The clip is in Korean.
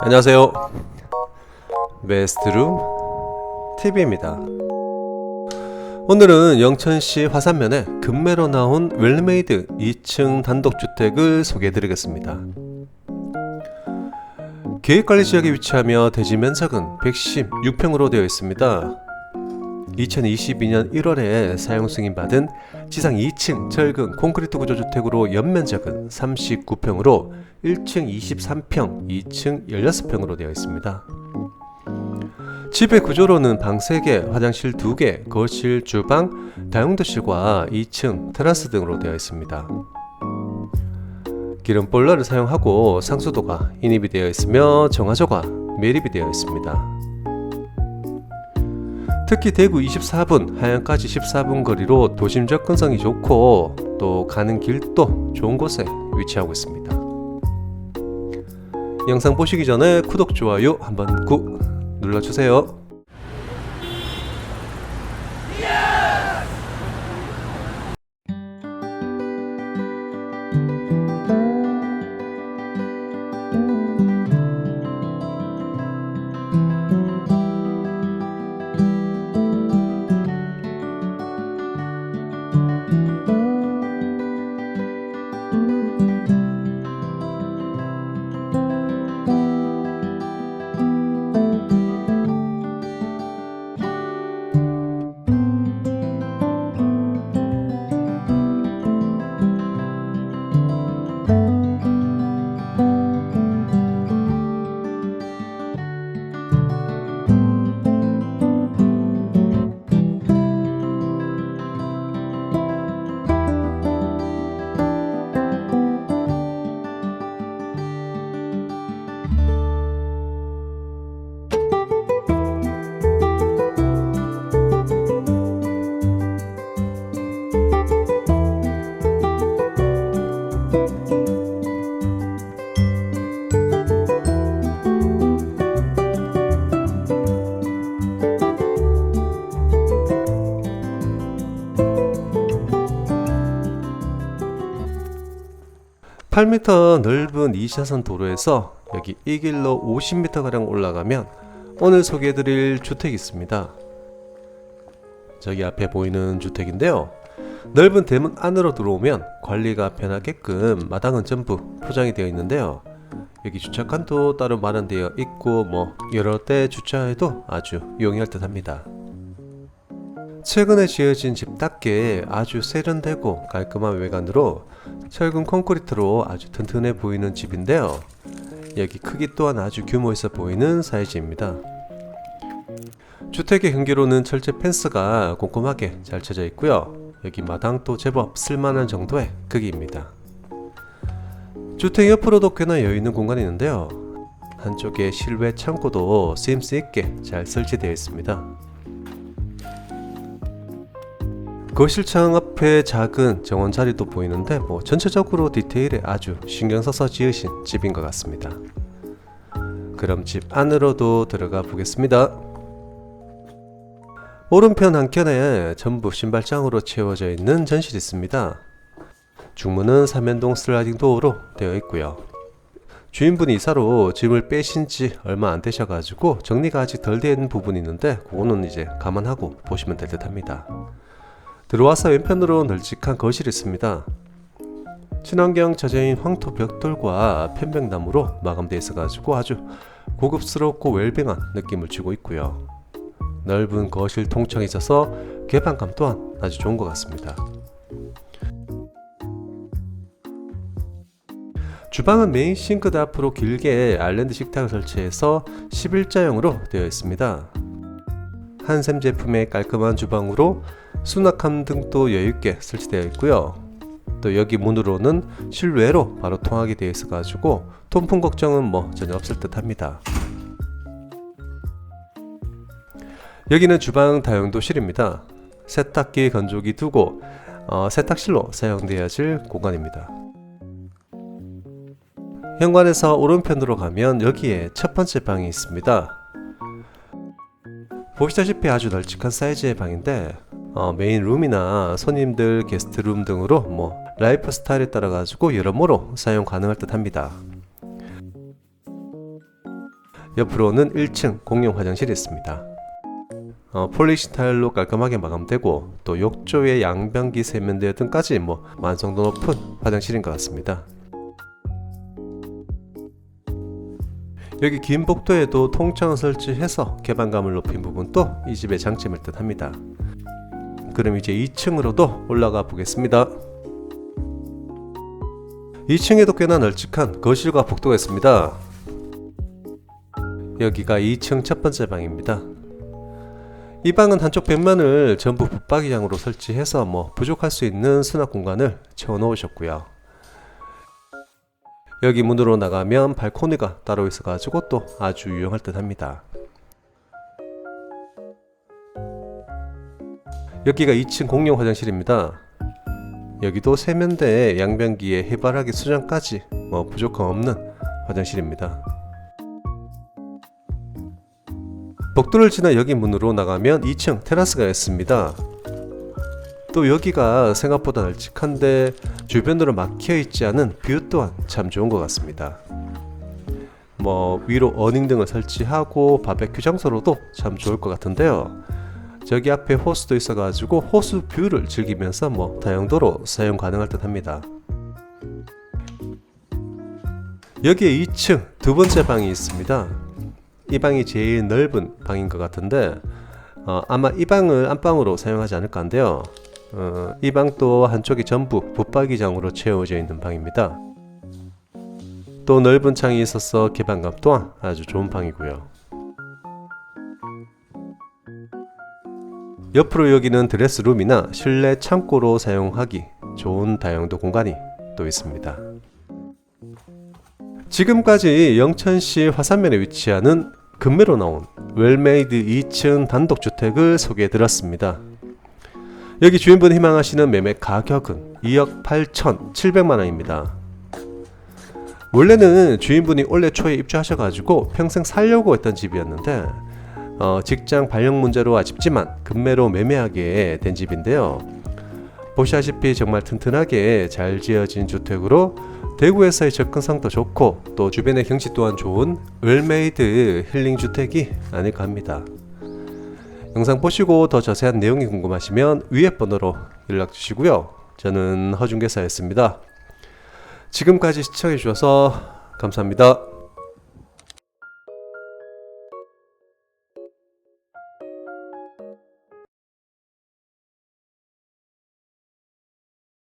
안녕하세요. 베스트룸 TV입니다. 오늘은 영천시 화산면에 금매로 나온 웰메이드 2층 단독주택을 소개해드리겠습니다. 계획관리 지역에 위치하며 대지 면적은 116평으로 되어 있습니다. 2022년 1월에 사용 승인받은 지상 2층 철근 콘크리트 구조 주택으로 연면적은 39평으로 1층 23평, 2층 16평으로 되어 있습니다. 집의 구조로는 방 3개, 화장실 2개, 거실, 주방, 다용도실과 2층 테라스 등으로 되어 있습니다. 기름 볼러를 사용하고 상수도가 인입이 되어 있으며 정화조가 매립이 되어 있습니다. 특히 대구 24분, 하양까지 14분 거리로 도심 접근성이 좋고 또 가는 길도 좋은 곳에 위치하고 있습니다. 영상 보시기 전에 구독, 좋아요 한번 꾹 눌러주세요. 팔미터 넓은 2차선 도로에서 여기 이 길로 50m가량 올라가면 오늘 소개해드릴 주택이 있습니다. 저기 앞에 보이는 주택인데요. 넓은 대문 안으로 들어오면 관리가 편하게끔 마당은 전부 포장이 되어 있는데요. 여기 주차칸도 따로 마련되어 있고 뭐 여러 대 주차해도 아주 용이할 듯 합니다. 최근에 지어진 집 답게 아주 세련되고 깔끔한 외관으로 철근 콘크리트로 아주 튼튼해 보이는 집인데요. 여기 크기 또한 아주 규모 있어 보이는 사이즈입니다. 주택의 경계로는 철제 펜스가 꼼꼼하게 잘 쳐져 있고요. 여기 마당도 제법 쓸만한 정도의 크기입니다. 주택 옆으로도 꽤나 여유 있는 공간이 있는데요. 한쪽에 실외 창고도 쓰임새 있게 잘 설치되어 있습니다. 거실창 앞에 작은 정원 자리도 보이는데 뭐 전체적으로 디테일에 아주 신경 써서 지으신 집인 것 같습니다. 그럼 집 안으로도 들어가 보겠습니다. 오른편 한켠에 전부 신발장으로 채워져 있는 전실이 있습니다. 중문은 삼연동 슬라이딩 도어로 되어 있고요. 주인분이 이사로 짐을 빼신 지 얼마 안 되셔가지고 정리가 아직 덜 된 부분이 있는데 그거는 이제 감안하고 보시면 될 듯 합니다. 들어와서 왼편으로 널찍한 거실이 있습니다. 친환경 자재인 황토 벽돌과 편백나무로 마감되어 있어가지고 아주 고급스럽고 웰빙한 느낌을 주고 있고요. 넓은 거실 통창이 있어서 개방감 또한 아주 좋은 것 같습니다. 주방은 메인 싱크대 앞으로 길게 아일랜드 식탁을 설치해서 11자형으로 되어 있습니다. 한샘 제품의 깔끔한 주방으로 수납함 등도 여유있게 설치되어 있고요. 또 여기 문으로는 실외로 바로 통하게 되어 있어 가지고 통풍 걱정은 뭐 전혀 없을 듯 합니다. 여기는 주방 다용도실입니다. 세탁기 건조기 두고 어, 세탁실로 사용되어질 공간입니다. 현관에서 오른편으로 가면 여기에 첫 번째 방이 있습니다. 보시다시피 아주 널찍한 사이즈의 방인데 어, 메인 룸이나 손님들 게스트 룸 등으로 뭐 라이프 스타일에 따라 가지고 여러모로 사용 가능할 듯 합니다. 옆으로는 1층 공용 화장실이 있습니다. 어, 폴리시 타일로 깔끔하게 마감되고 또 욕조에 양변기 세면대 등까지 뭐 완성도 높은 화장실인 것 같습니다. 여기 긴 복도에도 통창을 설치해서 개방감을 높인 부분도 이 집의 장점일 듯 합니다. 그럼 이제 2층으로도 올라가 보겠습니다. 2층에도 꽤나 널찍한 거실과 복도가 있습니다. 여기가 2층 첫 번째 방입니다. 이 방은 한쪽 벽면을 전부 붙박이장으로 설치해서 뭐 부족할 수 있는 수납 공간을 채워 놓으셨고요. 여기 문으로 나가면 발코니가 따로 있어가지고 또 아주 유용할 듯 합니다. 여기가 2층 공용 화장실입니다. 여기도 세면대에 양변기에 해바라기 수전까지 뭐 부족함 없는 화장실입니다. 복도를 지나 여기 문으로 나가면 2층 테라스가 있습니다. 또 여기가 생각보다 널찍한데 주변으로 막혀 있지 않은 뷰 또한 참 좋은 것 같습니다. 뭐 위로 어닝 등을 설치하고 바베큐 장소로도 참 좋을 것 같은데요. 저기 앞에 호수도 있어가지고 호수 뷰를 즐기면서 뭐 다용도로 사용 가능할 듯 합니다. 여기에 2층 두 번째 방이 있습니다. 이 방이 제일 넓은 방인 것 같은데 어, 아마 이 방을 안방으로 사용하지 않을까 한데요. 어, 이 방도 한쪽이 전부 붙박이장으로 채워져 있는 방입니다. 또 넓은 창이 있어서 개방감 또한 아주 좋은 방이고요. 옆으로 여기는 드레스룸이나 실내 창고로 사용하기 좋은 다용도 공간이 또 있습니다. 지금까지 영천시 화산면에 위치하는 금매로 나온 웰메이드 2층 단독주택을 소개해 드렸습니다. 여기 주인분이 희망하시는 매매 가격은 2억 8천 7백만 원입니다. 원래는 주인분이 올해 초에 입주하셔가지고 평생 살려고 했던 집이었는데 어, 직장 발령 문제로 아쉽지만 금매로 매매하게 된 집인데요. 보시다시피 정말 튼튼하게 잘 지어진 주택으로 대구에서의 접근성도 좋고 또 주변의 경치 또한 좋은 웰메이드 힐링 주택이 아닐까 합니다. 영상 보시고 더 자세한 내용이 궁금하시면 위에 번호로 연락 주시고요. 저는 허중개사였습니다. 지금까지 시청해 주셔서 감사합니다.